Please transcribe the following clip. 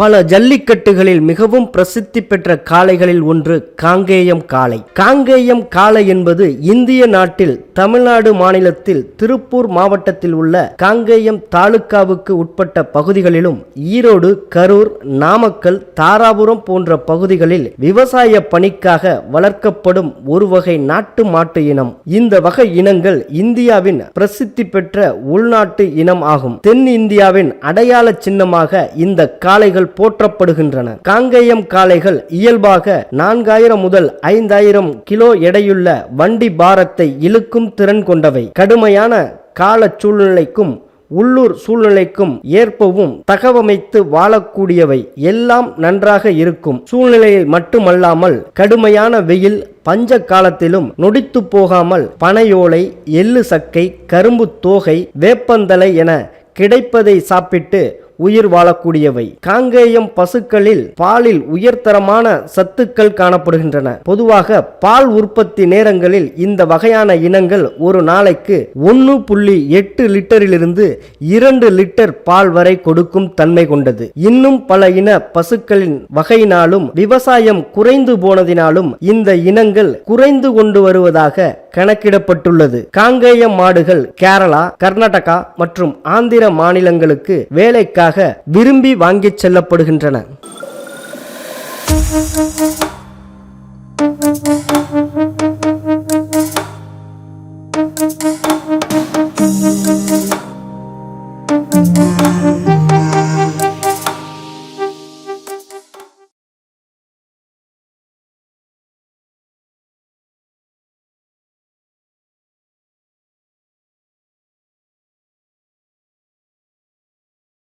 பல ஜல்லிக்கட்டுகளில் மிகவும் பிரசித்தி பெற்ற காளைகளில் ஒன்று காங்கேயம் காளை. காங்கேயம் காளை என்பது இந்திய நாட்டில் தமிழ்நாடு மாநிலத்தில் திருப்பூர் மாவட்டத்தில் உள்ள காங்கேயம் தாலுக்காவுக்கு உட்பட்ட பகுதிகளிலும் ஈரோடு கரூர் நாமக்கல் தாராபுரம் போன்ற பகுதிகளில் விவசாய பணிக்காக வளர்க்கப்படும் ஒரு வகை நாட்டு மாட்டு இனம். இந்த வகை இனங்கள் இந்தியாவின் பிரசித்தி பெற்ற உள்நாட்டு இனம் ஆகும். தென் இந்தியாவின் அடையாள சின்னமாக இந்த காளைகள் போற்றப்படுகின்றன. காங்கேயம் காளைகள் இயல்பாக நான்காயிரம் முதல் ஐந்தாயிரம் கிலோ எடையுள்ள வண்டி பாரத்தை இழுக்கும் திறன் கொண்டவை. கடுமையான கால சூழ்நிலைக்கும் உள்ளூர் சூழ்நிலைக்கும் ஏற்பவும் தகவமைத்து வாழக்கூடியவை. எல்லாம் நன்றாக இருக்கும். சூழ்நிலையில் மட்டுமல்லாமல் கடுமையான வெயில் பஞ்ச காலத்திலும் நொடித்து போகாமல் பனையோலை எள்ளு சக்கை கரும்பு தோகை வேப்பந்தலை என கிடைப்பதை சாப்பிட்டு உயிர் வாழக்கூடியவை. காங்கேயம் பசுக்களில் பாலில் உயர்தரமான சத்துக்கள் காணப்படுகின்றன. பொதுவாக பால் உற்பத்தி நேரங்களில் இந்த வகையான இனங்கள் ஒரு நாளைக்கு ஒன்று புள்ளி எட்டு லிட்டரிலிருந்து இரண்டு லிட்டர் பால் வரை கொடுக்கும் தன்மை கொண்டது. இன்னும் பல இன பசுக்களின் வகையினாலும் விவசாயம் குறைந்து போனதினாலும் இந்த இனங்கள் குறைந்து கொண்டு வருவதாக கணக்கிடப்பட்டுள்ளது. காங்கேயம் மாடுகள் கேரளா கர்நாடகா மற்றும் ஆந்திர மாநிலங்களுக்கு வேலைக்காக விரும்பி வாங்கிச் செல்லப்படுகின்றன.